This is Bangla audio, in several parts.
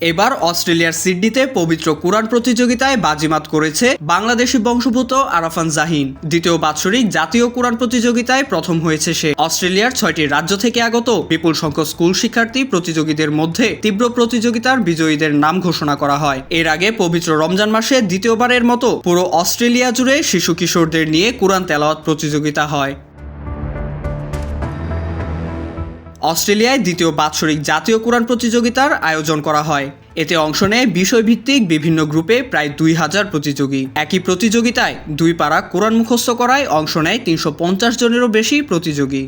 এবার অস্ট্রেলিয়ার সিডনিতে পবিত্র কোরআন প্রতিযোগিতায় বাজিমাত করেছে বাংলাদেশি বংশভূত আরাফান জাহিন। দ্বিতীয় বাৎসরিক জাতীয় কোরআন প্রতিযোগিতায় প্রথম হয়েছে সে। অস্ট্রেলিয়ার ছয়টি রাজ্য থেকে আগত বিপুল সংখ্যক স্কুল শিক্ষার্থী প্রতিযোগীদের মধ্যে তীব্র প্রতিযোগিতার বিজয়ীদের নাম ঘোষণা করা হয়। এর আগে পবিত্র রমজান মাসে দ্বিতীয়বারের মতো পুরো অস্ট্রেলিয়া জুড়ে শিশু কিশোরদের নিয়ে কোরআন তেলাওয়াত প্রতিযোগিতা হয়। অস্ট্রেলিয়ায় দ্বিতীয় বাৎসরিক জাতীয় কোরআন প্রতিযোগিতার আয়োজন করা হয়। এতে অংশ নেয় বিষয়ভিত্তিক বিভিন্ন গ্রুপে প্রায় দুই হাজার প্রতিযোগী। একই প্রতিযোগিতায় দুই পাড়া কোরআন মুখস্থ করায় অংশ নেয় তিনশো পঞ্চাশ জনেরও বেশি প্রতিযোগী।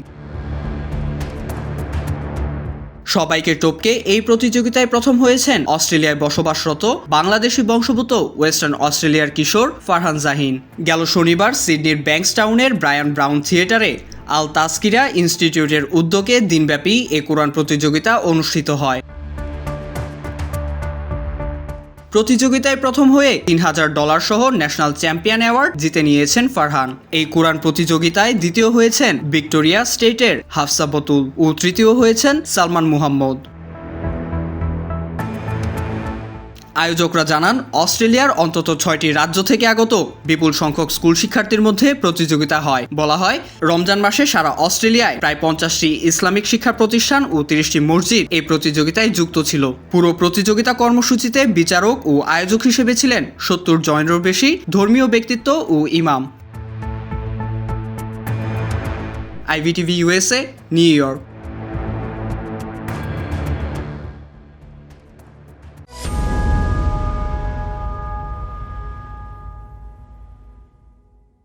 সবাইকে টপকে এই প্রতিযোগিতায় প্রথম হয়েছেন অস্ট্রেলিয়ায় বসবাসরত বাংলাদেশি বংশভূত ওয়েস্টার্ন অস্ট্রেলিয়ার কিশোর ফারহান জাহিন। গেল শনিবার সিডনির ব্যাংকস্টাউনের ব্রায়ান ব্রাউন থিয়েটারে আল তাস্কিরা ইনস্টিটিউটের উদ্যোগে দিনব্যাপী এ কোরআন প্রতিযোগিতা অনুষ্ঠিত হয়। প্রতিযোগিতায় প্রথম হয়ে তিন হাজার ডলার সহ ন্যাশনাল চ্যাম্পিয়ন অ্যাওয়ার্ড জিতে নিয়েছেন ফারহান। এই কোরআন প্রতিযোগিতায় দ্বিতীয় হয়েছেন ভিক্টোরিয়া স্টেটের হাফসা বতুল ও তৃতীয় হয়েছেন সালমান মুহাম্মদ। আয়োজকরা জানান, অস্ট্রেলিয়ার অন্তত ছয়টি রাজ্য থেকে আগত বিপুল সংখ্যক স্কুল শিক্ষার্থীর মধ্যে প্রতিযোগিতা হয়। বলা হয়, রমজান মাসে সারা অস্ট্রেলিয়ায় প্রায় পঞ্চাশটি ইসলামিক শিক্ষা প্রতিষ্ঠান ও তিরিশটি মসজিদ এই প্রতিযোগিতায় যুক্ত ছিল। পুরো প্রতিযোগিতা কর্মসূচিতে বিচারক ও আয়োজক হিসেবে ছিলেন সত্তর জনেরও বেশি ধর্মীয় ব্যক্তিত্ব ও ইমাম। IVTV USA New York.